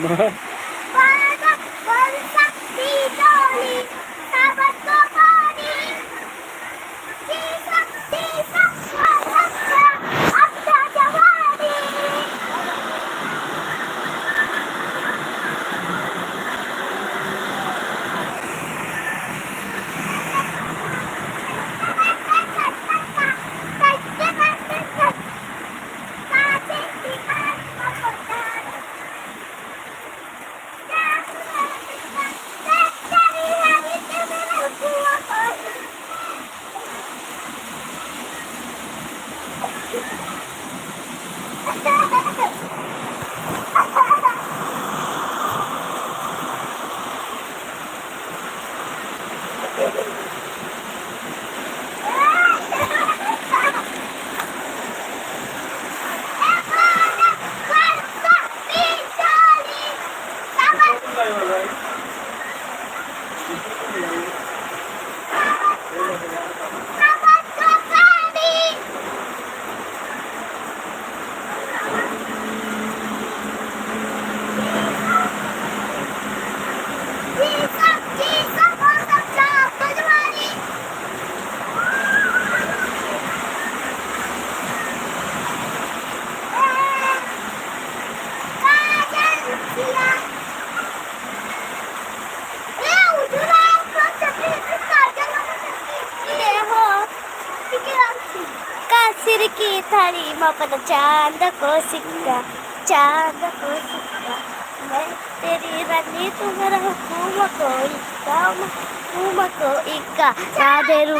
मग कासिर थाली मापन चांद को सिक्का चांद को सिक्का मैं तेरी रानी तुम्हारा हुकुम को इक्का हुकुम को इक्का ना दे रू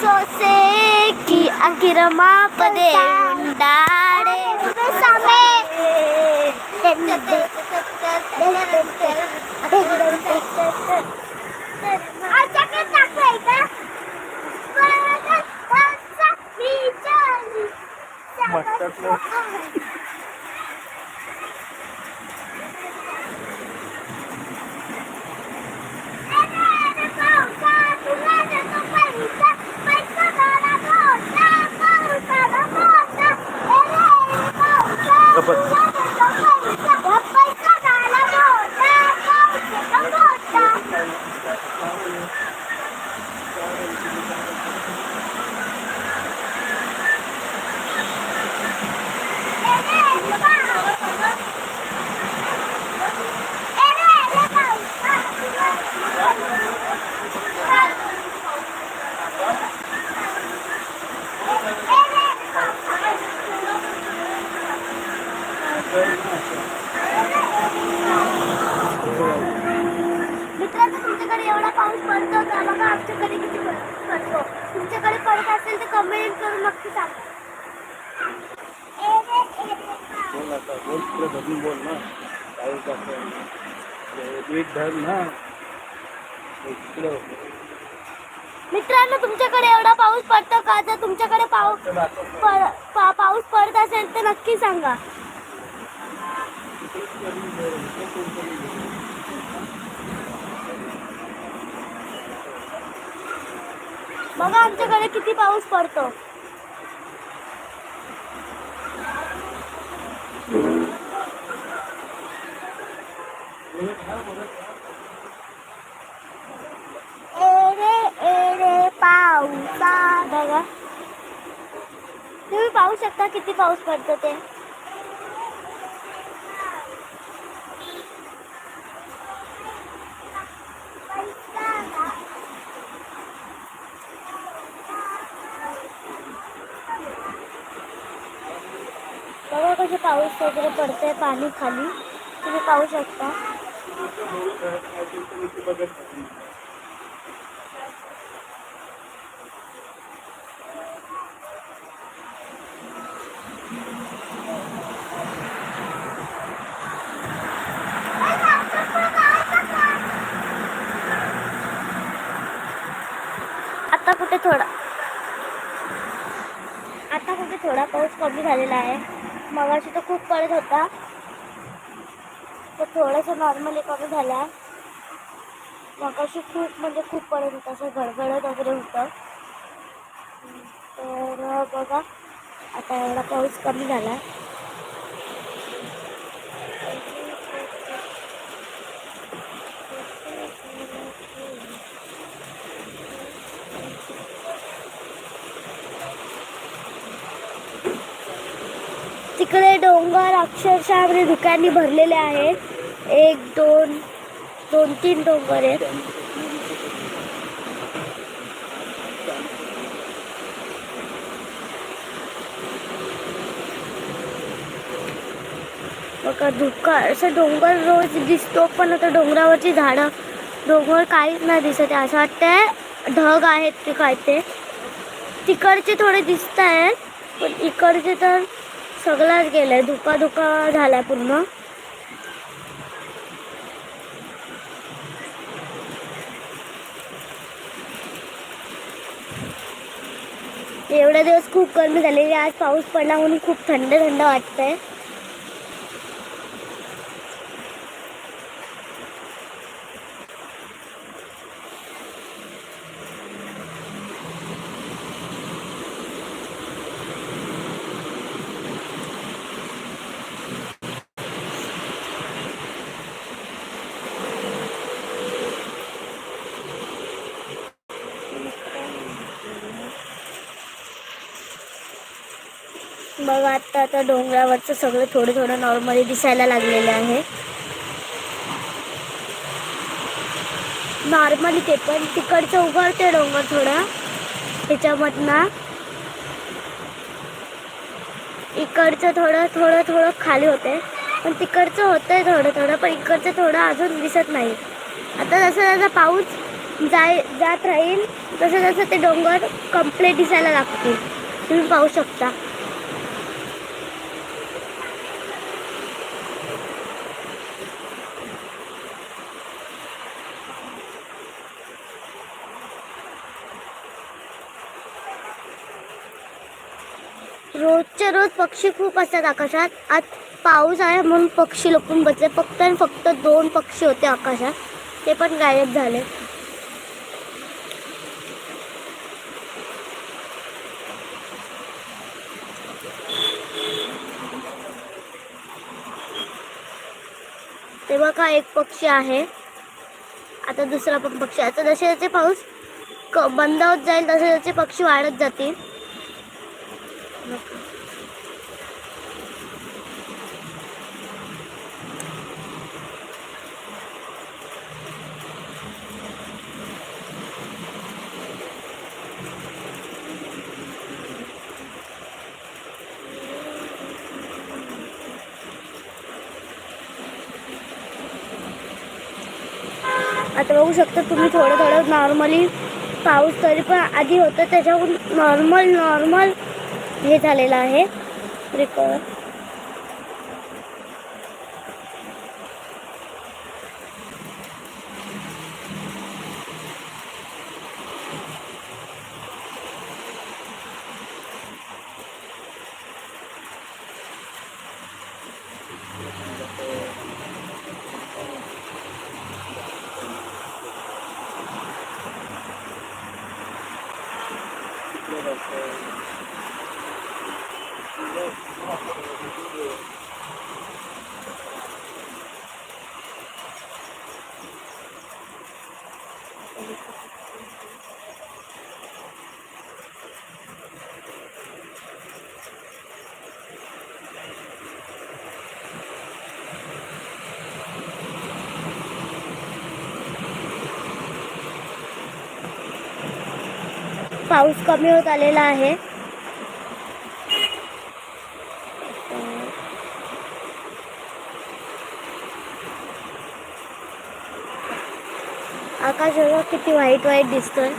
सोसे की अकिरमा पदे します。एवढा पाऊस पडतो का बघा आमच्याकडे किती पडतो. तुमच्याकडे पडत असेल तर कमेंट करून नक्की सांगा. बोल आता बोल पुढे धरून बोल ना. काय कसं नीट धर ना. मित्रांनो तुमच्याकडे एवढा पाऊस पडतो का? जर तुमच्याकडे पाऊस पा- पाऊस पडत असेल तर नक्की सांगा. बघा आमच्याकडे किती पाऊस पडतो. एरे एरे पाऊसा बघा. तुम्ही पाहू शकता किती पाऊस पडतो ते. पाउस वगैरह पड़ता है पानी खाली. तुम्हें पाहू शकता. आता कुठे थोडा आता कुठे थोडा पाऊस कमी झालेला आहे. मगाशी तर खूप पडत होता. तर थोडंसं नॉर्मली कमी झाला. मगाशी खूप म्हणजे खूप पडत होतं. असं गडगडत वगैरे होतं. तर बघा आता एवढा पाऊस कमी झाला. तिकडे डोंगर अक्षरशः म्हणजे धुक्यांनी भरलेले आहेत. एक दोन दोन तीन डोंगर आहेत. बघा धुका असं डोंगर रोज दिसतो पण आता डोंगरावरची झाडं डोंगर काहीच नाही दिसत आहे. असं वाटतंय ढग आहेत ते काय ते. तिकडचे थोडे दिसत आहेत पण इकडचे तर सगळाच गेलाय. धुका धुका पूर्ण. एवडे दिवस खूब गर्मी आज पाउस पड़ा खूब खूप थंड थंड वाटतंय. आता आता डोंगरावरचं सगळं थोडं थोडं नॉर्मली दिसायला लागलेलं आहे. नॉर्मली ते पण तिकडचं उघडते डोंगर थोडा. त्याच्यामधनं इकडचं थोडं थोडं थोडं खाली होते. पण तिकडचं होतंय थोडं थोडं पण इकडचं थोडं अजून दिसत नाही. आता जसं जसं पाऊस जाय जात राहील तसं तसं ते डोंगर कंप्लीट दिसायला लागतील. तुम्ही पाहू शकता. रोज पक्षी खूप असतात आकाशात. आज पाऊस आहे म्हणून पक्षी लपून बसले. फक्त आणि फक्त दोन पक्षी होते आकाशात. ते पण गायब झाले. ते बघा एक पक्षी आहे? आता दुसरा पण पक्षी आता जसे जसे पाऊस क- बंद होत जाईल तसे तसे पक्षी वाढत जातील आता बघू शकता. तुम्ही थोडं थोडं नॉर्मली पाऊस तरी पण आधी होतं. त्याच्याहून नॉर्मल नॉर्मल हे झालेलं आहे. रिकवर पाऊस कमी होत आलेला आहे. आकाश किती वाईट वाईट दिसतोय.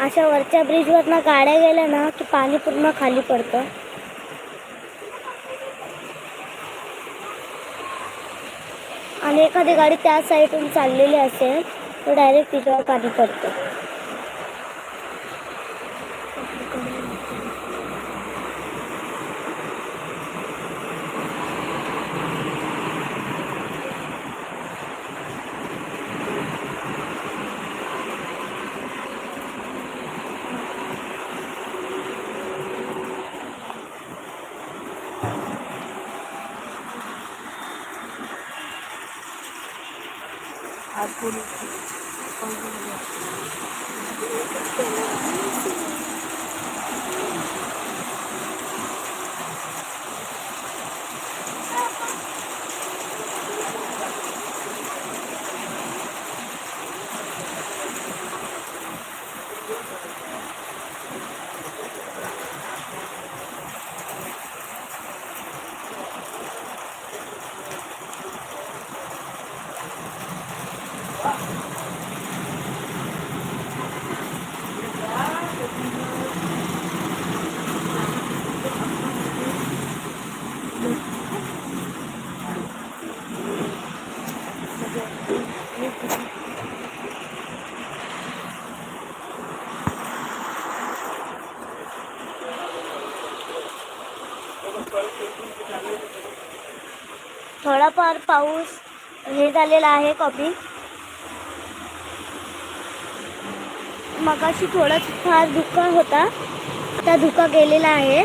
अशा वरच्या ब्रिजवरनं गाड्या गेल्या ना की पाणी पूर्ण खाली पडतं. आणि एखादी गाडी त्या साईडून चाललेली असेल तर डायरेक्ट तिच्यावर पाणी पडतं. थोडाफार पाऊस हे झालेला आहे कमी मगाशी थोडा फार धुका होता. त्या धुका गेलेला आहे.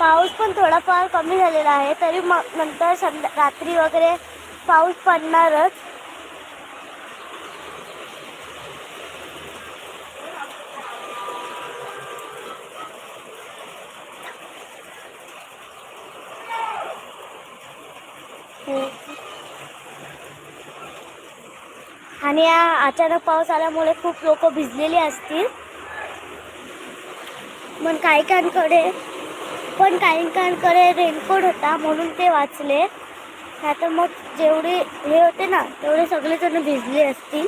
पाऊस पण थोडाफार कमी झालेला आहे. तरी मग नंतर संध्या रात्री वगैरे पाऊस पडणारच. आणि या अचानक पाऊस आल्यामुळे खूप लोक भिजलेली असतील. पण काही काहींकडे पण काहींकडे रेनकोट होता म्हणून ते वाचले. नाहीतर मग जेवढे हे होते ना तेवढे सगळेजण भिजले असतील.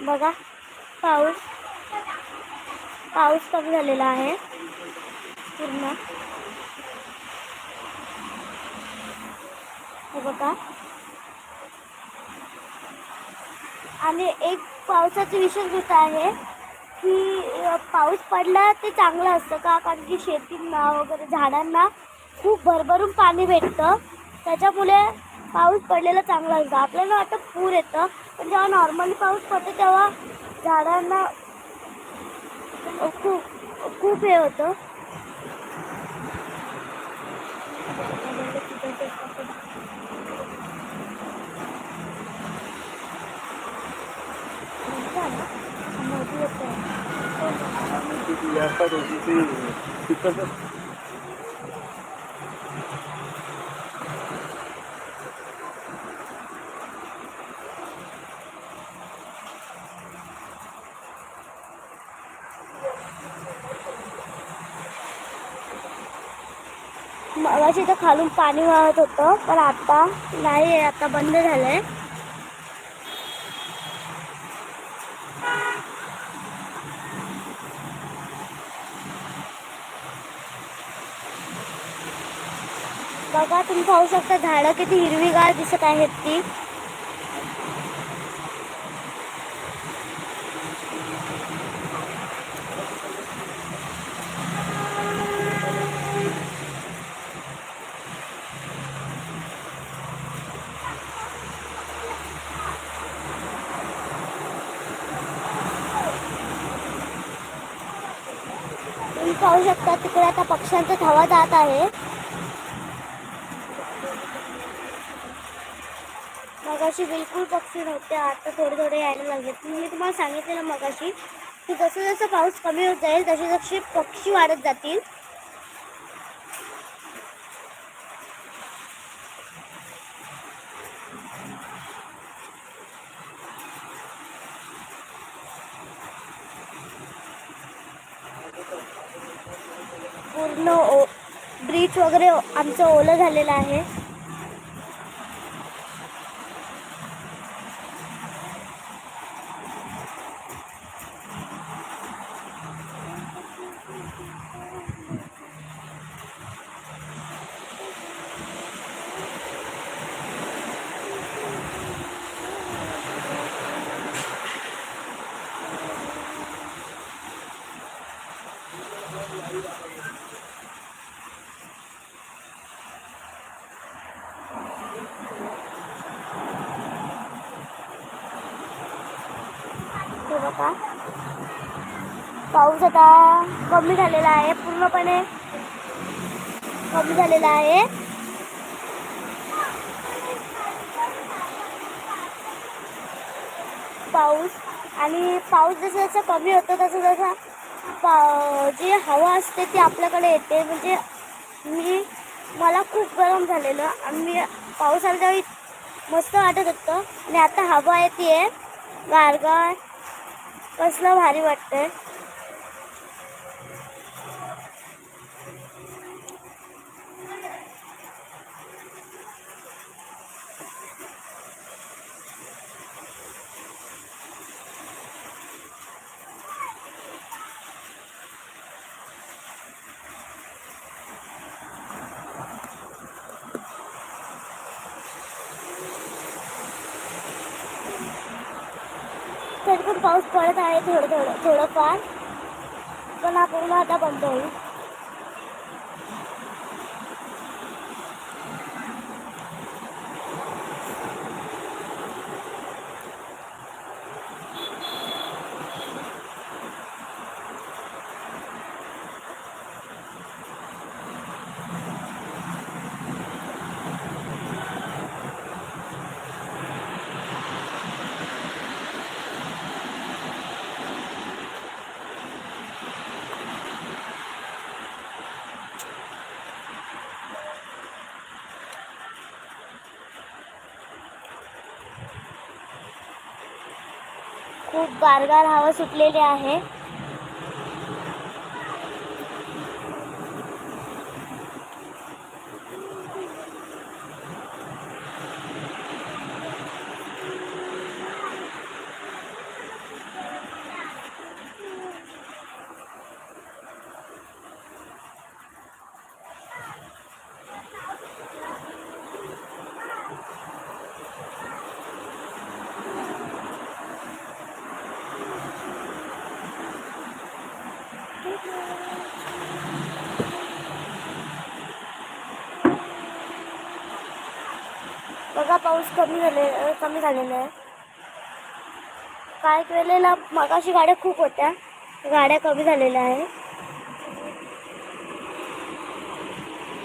बघा पाऊस. पाऊस कमी झालेला आहे. पूर्ण. बघा आणि एक पावसाचं विशेष गोष्ट आहे की पाऊस पडला ते चांगलं असतं का? कारण की शेतींना वगैरे झाडांना खूप भरभरून पाणी भेटतं. त्याच्यामुळे पाऊस पडलेला चांगला असतं. आपल्याला वाटतं पूर येतं पण जेव्हा नॉर्मली पाऊस पडतो तेव्हा झाडांना खूप खूप हे होतं. मगाशी इथं खालून पाणी वाहत होतं पण आता नाही आहे आता बंद झालंय. बघा तुम्ही पाहू शकता झाडं किती हिरवीगार दिसत आहेत ती. पाहू शकता तिकडे आता पक्ष्यांचा धावा जात आहे. मगाशी बिलकुल पक्षी नव्हते आता थोडे थोडे यायला लागले मी तुम्हाला सांगितलेलं मगाशी की जसं जसं पाऊस कमी होत जाईल तसे तसे पक्षी वाढत जातील. पूर्ण ओ ब्रिज वगैरे आमचं ओलं झालेलं आहे हे बघा पाऊस आता कमी झालेला आहे पूर्णपणे कमी झालेला आहे. पाऊस आणि पाऊस जसं जसं कमी होतो तसं जसं पा जी हवा असते ती आपल्याकडे येते. म्हणजे मी मला खूप गरम झालेलं आणि मी पाऊस आला त्यावेळी मस्त वाटत होतं. आणि आता हवा येते. गारगार कसलं भारी वाटतंय तरी पण पाऊस पडत आहे थोडं थोडं थोडंफार पण हा पूर्ण आता बंद होईल खूप गारगार हवा सुटलेली आहे बघा पाऊस कमी झाले कमी झालेला आहे. काय वेळेला मगाशी गाड्या खूप होत्या गाड्या कमी झालेल्या आहे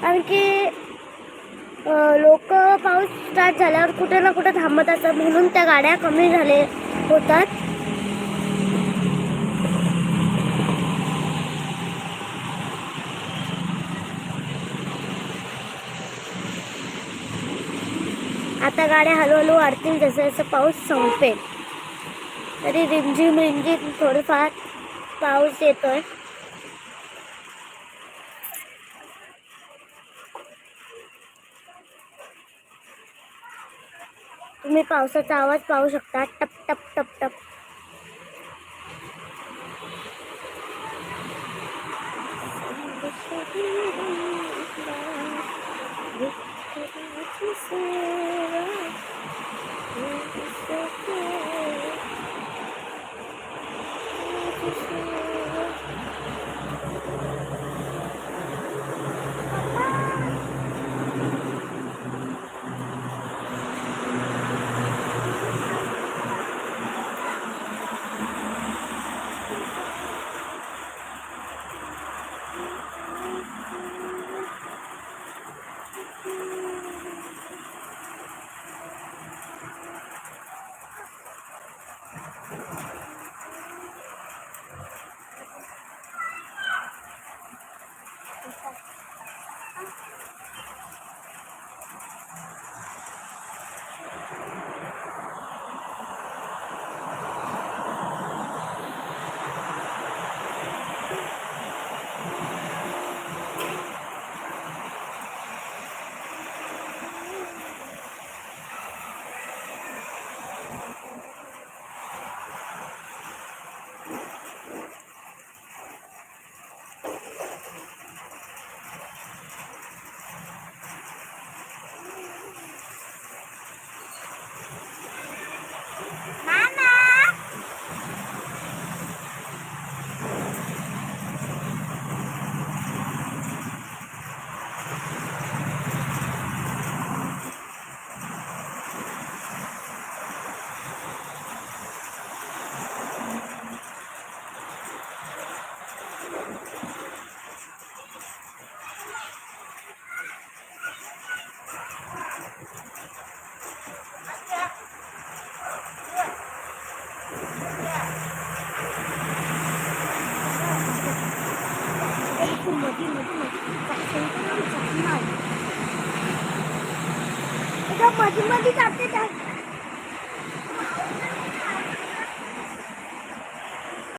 आणखी लोक पाऊस स्टार्ट झाल्यावर कुठे ना कुठे थांबत असतात म्हणून त्या गाड्या कमी झाले होतात. गाड्या हळूहळू वाढतील जसं जसं पाऊस संपेल. तरी रिमझिम रिमझिम थोडंफार पाऊस येतोय. तुम्ही पावसाचा आवाज पाहू शकता. टप टप टप टप. Thank you. সেরা मध्ये जाते त्या